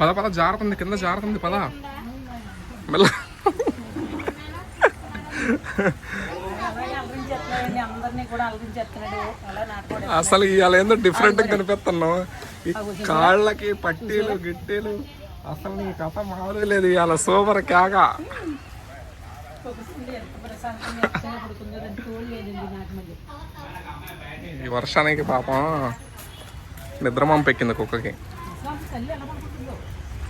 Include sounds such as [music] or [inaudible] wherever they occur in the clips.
పద పద జారుతుంది కింద జారుతుంది పద. మెల్ల. అసలు ఇవాళ ఏందో డిఫరెంట్ కనిపిస్తున్నావు. ఈ కాళ్ళకి పట్టీలు గిట్టీలు. అసలు నీ కథ మామూలు లేదు ఇవాళ. సూపర్ కేక. ఈ వర్షానికి పాపం నిద్రమం పెక్కింది కుక్కకి.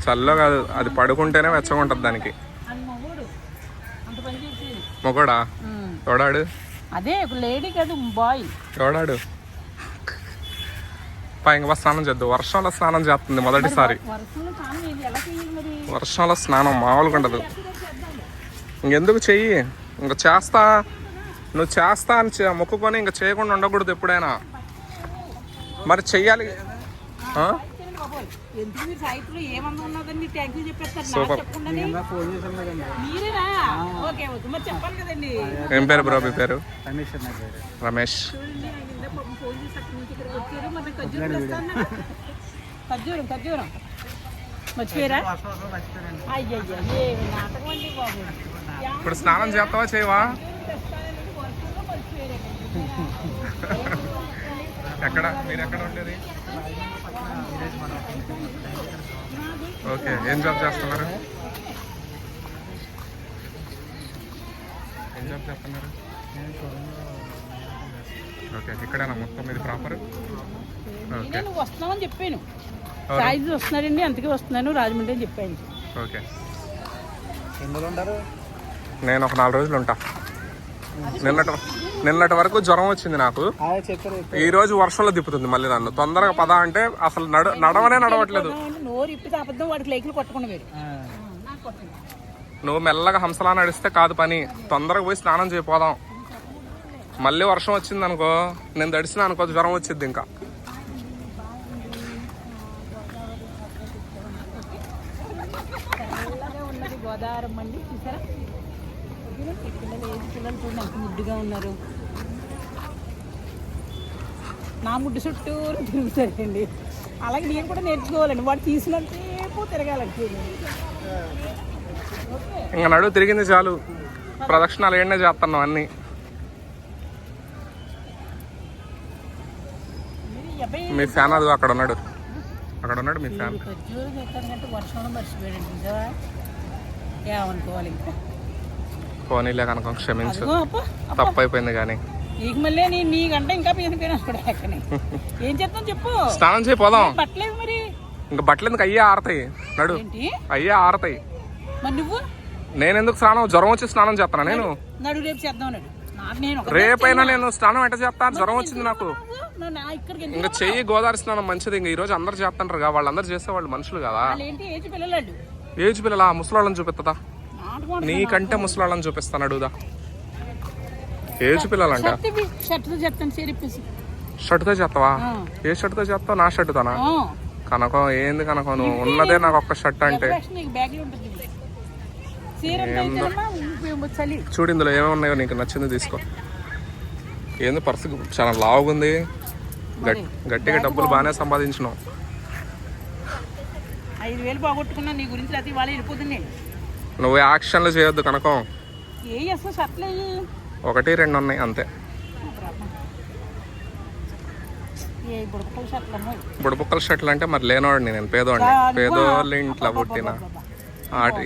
చల్లో కాదు అది పడుకుంటేనే వెచ్చగా ఉంటుంది దానికి. మగోడు? ఎవడాడు? అదే లేడీ కాదు బాయ్. ఎవడాడు? పా ఇంక బా స్నానం చేద్దాం. వర్షంలో స్నానం చేస్తుంది మొదటిసారి. వర్షంలో స్నానం మామూలుగా ఉండదు. ఇంకెందుకు చెయ్యి? ఇంక చేస్తా. నువ్వు చేస్తా అని మొక్కుకొని ఇంక చేయకుండా ఉండకూడదు ఎప్పుడైనా. మరి చెయ్యాలి. ఎందుకు మీరు సాయిత్రులు ఏమన్నా ఉన్నదని మీరు థ్యాంక్ యూ చెప్పేస్తారు? నాకు సూపర్. చెప్పకుండా ఫోన్ చేశాను కదండి మీరేనా? Okay okay. మరి చెప్పాలి కదండి. ఏం పేరు బ్రో మీ పేరు? రమేష్ అన్న రమేష్. చూడండి ఆయన ఇందాక పాపం ఫోన్ చేసి అక్కడి నుంచి ఇక్కడికి వచ్చారు. మరి ఖర్జూరం తెస్తాను? ఖర్జూరం ఖర్జూరం. మర్చిపోయారా? వర్షం వర్షం మర్చిపోయానండి అయ్యయ్యో ఏమి నాటకం అండి బాబు. యా, ఇప్పుడు స్నానం చేస్తావా చేయవా? తెస్తానని వర్షంలో మర్చిపోయారు [laughs] ఎక్కడ మీరు ఎక్కడ ఉండేది? ఓకే ఏం జాబ్ చేస్తున్నారు? ఏం జాబ్ చేస్తున్నారు? ఓకే ఇక్కడేనా మొత్తం మీది ప్రాపర్? ఓకే నేను వస్తున్నామని చెప్పాను. సాయిజ్ వస్తున్నాడండి అందుకే వస్తున్నాను రాజమండ్రి అని చెప్పాను. ఓకే. ఎందులో ఉంటారు? నేను ఒక నాలుగు రోజులు ఉంటా. నిన్నటి నిన్నటి వరకు జ్వరం వచ్చింది నాకు. ఈ రోజు వర్షంలో దిప్పుతుంది మళ్ళీ నన్ను. తొందరగా పద అంటే అసలు నడు నడవనే నడవట్లేదు. నువ్వు మెల్లగా హంసలా నడిస్తే కాదు పని. తొందరగా పోయి స్నానం చేయపోదాం మళ్ళీ వర్షం వచ్చింది అనుకో నేను తడిసిన అనుకో జ్వరం వచ్చింది ఇంకా. గోదావరం చూసారా? ఈ పిల్లలు ఏది పిల్లలు చూడండి ఎంత ముద్దుగా ఉన్నారు. నా ముడ్డు చుట్టూ తిరుగుతారండి అలాగే నేను కూడా నేర్చుకోవాలండి. వాడు తీసినంతసేపు తిరగాలంటే ఇంకా నడువు తిరిగింది చాలు. ప్రదక్షిణాలు ఏండే చేస్తున్నావు అన్ని. మీ ఫ్యాన్ అది అక్కడ ఉన్నాడు. అక్కడ ఉన్నాడు మీ ఫ్యాన్. మర్చిపోయాడండి నిజమా? ఏమనుకోవాలి ఇంకా? పోనీలే కనుక క్షమించు. అదిగో అప్ప తప్పు అయిపోయింది కానీ. నీకు మళ్ళీ నీకంటే ఇంకా కూడా ఎక్కని [laughs] ఏం చేస్తాం చెప్పు? స్నానం చేయపోదాం బట్టలేవు మరి? ఇంకా బట్టలు ఎందుకు అయ్యే ఆరతాయి. నడు. అయ్యే ఆరతాయి. మరి నువ్వు? నేను ఎందుకు స్నానం? జ్వరం వచ్చి స్నానం చేస్తాను నేను? నడు రేపు చేద్దాం రేపైనా నేను స్నానం ఎట్ట చేస్తాను జ్వరం వచ్చింది నాకు. ఇంకా చెయ్యి గోదావరి స్నానం మంచిది. ఇంకా ఈ రోజు అందరు చేస్తుంటారు కదా వాళ్ళందరూ చేసే వాళ్ళు మనుషులు కదా. ఏజ్ పిల్లలు ఏజ్ పిల్లల? ముసలాళ్ళని చూపిస్తుందా నీకంటే ముసలాళ్ళని చూపిస్తాను అడుగుదా. ఏజ్ పిల్లలంట. షర్ట్తో చేస్తావా. ఏ షర్ట్తో చేస్తావు? నా షర్ట్తోనా. కనకం ఏంది కనకం? నువ్వు ఉన్నదే నాకు ఒక్క షర్ట్ అంటే. చూడు. ఇందులో ఏమేమి ఉన్నాయో నీకు నచ్చింది తీసుకో. ఏంది పర్సు చాలా లావుగుంది. గట్- గట్టిగా డబ్బులు బాగానే సంపాదించినావు. ఐదు వేలు బాగొట్టుకున్నా నీ గురించి అయితే ఇవాళ వెళ్ళిపోతుంది. నువ్వు యాక్షన్లు చేయొద్దు కనకం. ఒకటి రెండు ఉన్నాయి అంతే. బుడబుక్కల షర్ట్లు అంటే మరి లేనోడిని నేను పేదోడిని. పేదోళ్ళ ఇంట్లో పుట్టిన.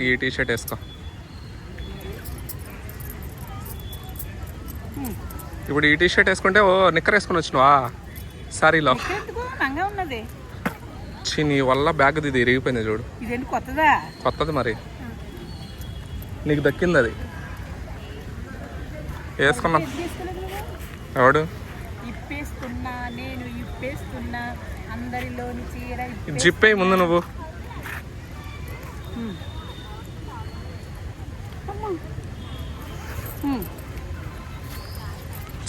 ఈ టీ షర్ట్ వేసుకో ఇప్పుడు ఈ టీ షర్ట్ వేసుకుంటే ఓ నిక్కర్ వేసుకుని వచ్చినవా? సారీలో. నీ వల్ల బ్యాగ్ ఇది ఇరిగిపోయింది చూడు. కొత్తది మరి. నీకు దక్కింది అది. వేసుకున్నా? ఎవడు? ఇప్పే- జిప్పే ముందు నువ్వు.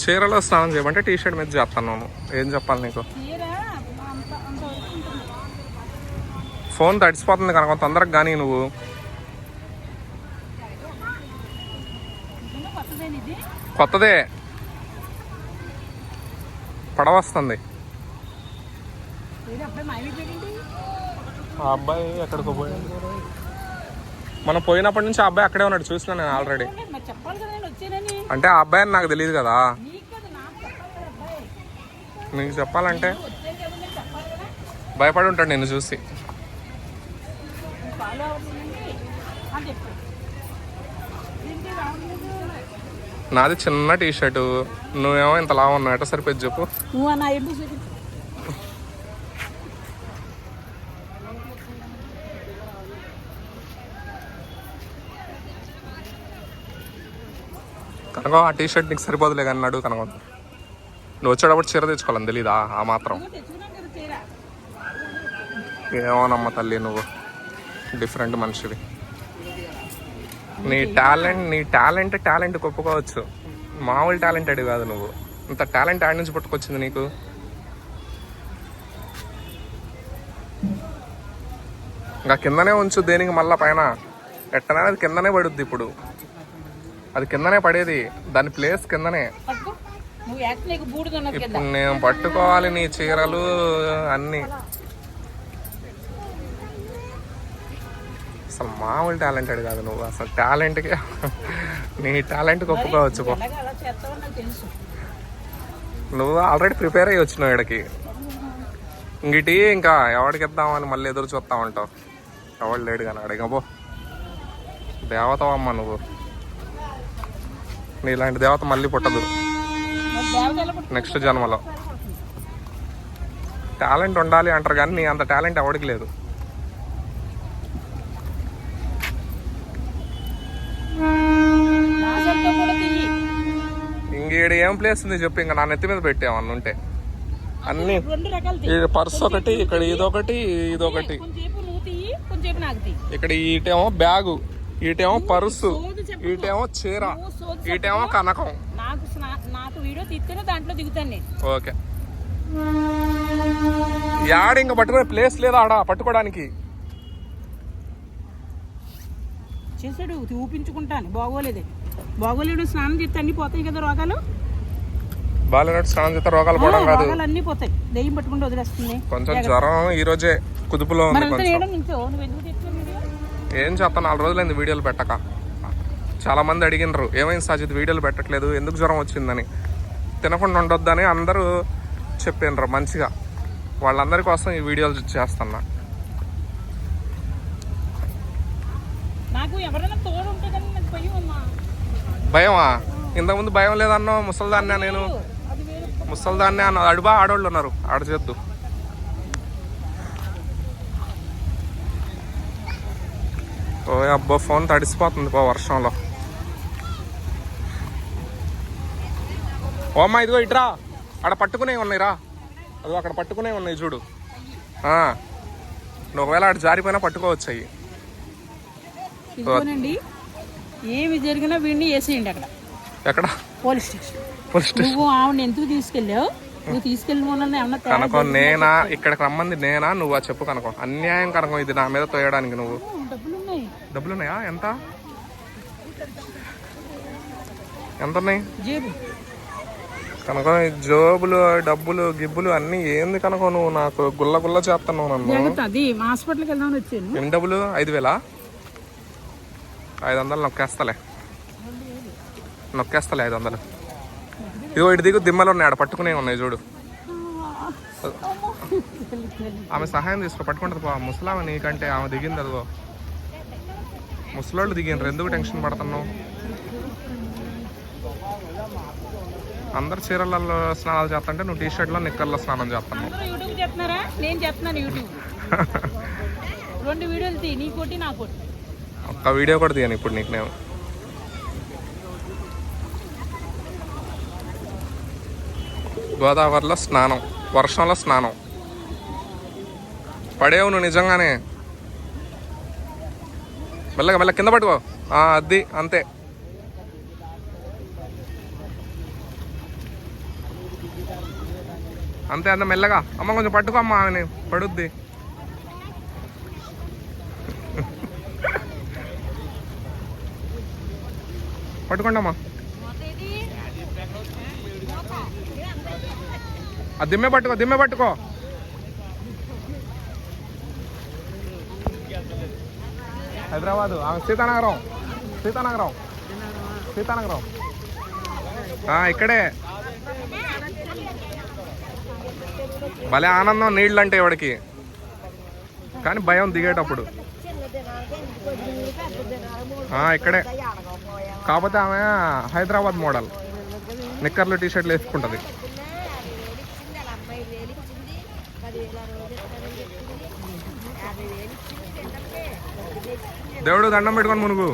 చీరలో స్నానం చేయమంటే టీ షర్ట్ మీద చేస్తాను నేను. ఏం చెప్పాలి నీకు. ఫోన్ తడిసిపోతుంది కనుక తొందరగా కానీ నువ్వు. కొత్తదే. పడవ వస్తుంది ఏది అప్పుడే మాయమైపోయింది ఆ అబ్బాయి ఎక్కడికో పోయాడు. మనం పోయినప్పటి నుంచి ఆ అబ్బాయి అక్కడే ఉన్నాడు చూసిన నేను ఆల్రెడీ చూడలేదు, మరి చెప్పాలి కదా నేను వచ్చానని. అంటే ఆ అబ్బాయి అని నాకు తెలియదు కదా. నీకు చెప్పాలంటే భయపడి ఉంటాడు నిన్ను చూసి. నాది చిన్న టీ షర్టు నువ్వేమో ఇంత లావు ఉన్నావు ఎట్ట సరిపోయి చెప్పు కనుక ఆ టీ షర్ట్ నీకు సరిపోదులే కానీ అన్నాడు కనుక. నువ్వు వచ్చేటప్పుడు చీర తెచ్చుకోవాలని తెలీదా? ఆ మాత్రం. ఏమోనమ్మ తల్లి నువ్వు డిఫరెంట్ మనిషివి. నీ టాలెంట్ నీ టాలెంట్ టాలెంట్ ఒప్పుకోవచ్చు మామూలు టాలెంటెడ్ కాదు నువ్వు. ఇంత టాలెంట్ ఆడి నుంచి పుట్టుకొచ్చింది నీకు? ఇంకా కిందనే ఉంచు దేనికి మళ్ళా పైన. ఎట్టనే అది కిందనే పడుద్ది ఇప్పుడు. అది కిందనే పడేది. దాని ప్లేస్ కిందనే. ఇప్పుడు నేను పట్టుకోవాలి నీ చీరలు అన్నీ. అసలు మామూలు టాలెంటెడ్ కాదు నువ్వు. అసలు టాలెంట్కి నీ టాలెంట్కి ఒప్పుకోవచ్చు నువ్వు ఆల్రెడీ ప్రిపేర్ అయ్యి వచ్చినావు ఇక్కడికి ఇంగిటి ఇంకా ఎవరికి ఇద్దామని మళ్ళీ ఎదురు చూస్తా ఉంటావు. ఎవడు లేడు కానీ అడిగా పో. దేవతవమ్మ నువ్వు. నీలాంటి దేవత మళ్ళీ పుట్టదు. దేవత? నెక్స్ట్ జన్మలో. టాలెంట్ ఉండాలి అంటారు కానీ నీ అంత టాలెంట్ ఎవరికి లేదు నా సొంతం కూడా తీయి ఇంకేడు ఏం ప్లేస్ ఉంది చెప్పు ఇంకా నా నెత్తి మీద పెట్టామన్న ఉంటే. అన్ని పర్స్ ఒకటి ఇక్కడ ఇదొకటి ఇదొకటి. ఇక్కడ ఈటేమో బ్యాగు ఈటేమో పర్సు ఈటేమో చీర ఈటేమో కనకం. నాకు నాకు వీడియో తీస్తేనే దాంట్లో దిగుతాను నేను. ఓకే. యాడ ఇంకా పట్టుకునే ప్లేస్ లేదా ఆడ పట్టుకోవడానికి చేసాడు చూపించుకుంటాను బాగోలేదే. బాగోలేడు స్నానం చేస్తే అన్ని పోతాయి కదా రోగాలు? బాలినట్టు స్నానం చేస్తే రోగాలు పోవడం కాదు. రోగాలు అన్ని పోతాయి. దెయ్యం పట్టుకుంటూ వదిలేస్తుంది. కొంచెం జ్వరం ఈ రోజే కుదుపులో ఉంది కొంచెం. ఏం చేస్తా నాలుగు రోజులైంది వీడియోలు పెట్టక. చాలా మంది అడిగినారు ఏమైంది సాజిద్ వీడియోలు పెట్టట్లేదు. ఎందుకు జ్వరం వచ్చిందని? తినకుండా ఉండొద్దని అందరూ చెప్పినారు మంచిగా. వాళ్ళందరి కోసం ఈ వీడియోలు చేస్తున్నా. నాకు ఎవరైనా తోడు ఉంటే కానీ నాకు భయం భయమా? ఇంతకుముందు భయం లేదన్నా ముసలిదాన్నే నేను. ముసలిదాన్నే అన్న అడుబా ఆడోళ్ళు ఉన్నారు. ఆడ చేద్దు ఓ అబ్బో ఫోన్ తడిసిపోతుంది పో వర్షంలో. ఓ అమ్మా ఇదిగో ఇట్రా ఆడ పట్టుకునే ఉన్నాయిరా అదో అదిగో అక్కడ పట్టుకునే ఉన్నాయి చూడు. నువ్వు ఒకవేళ అటు జారిపోయినా పట్టుకోవచ్చు అవి ఏమి జరిగినా వీడిని వేసేయండి అక్కడ. ఎక్కడ? Police station. Police station. నువ్వు ఆవిడ ఎందుకు తీసుకెళ్ళావు? నువ్వు తీసుకెళ్ళిన వాళ్ళని ఏమన్నా తేడా కనకం నేనా? ఇక్కడికి రమ్మంది నేనా? నువ్వా? చెప్పు కనకం. అన్యాయం కనకం ఇది నా మీద తోయడానికి నువ్వు? డబ్బులు ఉన్నాయి డబ్బులు ఉన్నాయా ఎంత? ఎంత ఉన్నాయి కనుక జోబులు డబ్బులు గిబ్బులు అన్నీ ఏంది కనుక నువ్వు? నాకు గుల్ల గుల్ల చేస్తున్నావు నన్ను. అది హాస్పిటల్కి వెళ్దామని వచ్చాను. ఎన్ని డబ్బులు? ఐదు వేలా? ఐదు వందలు నొక్కేస్తలే. నొక్కేస్తలే ఐదు వందలు ఇదిగో ఇటు దిగు దిమ్మలు ఉన్నాయి ఆడ పట్టుకునే ఉన్నాయి చూడు. ఆమె సహాయం తీసుకో పట్టుకుంటుంది పో. ముసలామె నీకంటే ఆమె దిగింది అదిగో. ముసలోళ్ళు దిగిండ్రు ఎందుకు టెన్షన్ పడుతున్నావు? అందరు చీరలలో స్నానాలు చేస్తుంటే నువ్వు టీ షర్ట్లో నిక్కర్లో స్నానం చేస్తున్నావు చేస్తున్నారా? నేను చేస్తున్నాను యూట్యూబ్. [laughs] రెండు వీడియోలు తీ నీకోటి నాకోటి ఒక్క వీడియో కూడా తీయను ఇప్పుడు నీకు నేను. గోదావరిలో స్నానం వర్షంలో స్నానం. పడేవు నువ్వు నిజంగానే. మెల్లగా మెల్ల కింద పట్టుకో. అద్ది అంతే. అంతే అంత మెల్లగా. అమ్మ కొంచెం పట్టుకో అమ్మ ఆమెని. పడుద్ది. పట్టుకోండి ఆ దిమ్మె పట్టుకో దిమ్మె పట్టుకో. హైదరాబాద్ సీతానగరం సీతానగరం సీతానగరం. ఇక్కడే. భలే ఆనందం నీళ్ళు అంటే ఇవాడికి కానీ భయం దిగేటప్పుడు. ఇక్కడే. కాకపోతే ఆమె హైదరాబాద్ మోడల్. నిక్కర్లు టీ షర్ట్లు వేసుకుంటుంది. దేవుడు దండం పెట్టుకొని మునుగు.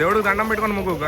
దేవుడు దండం పెట్టుకొని మునుగు.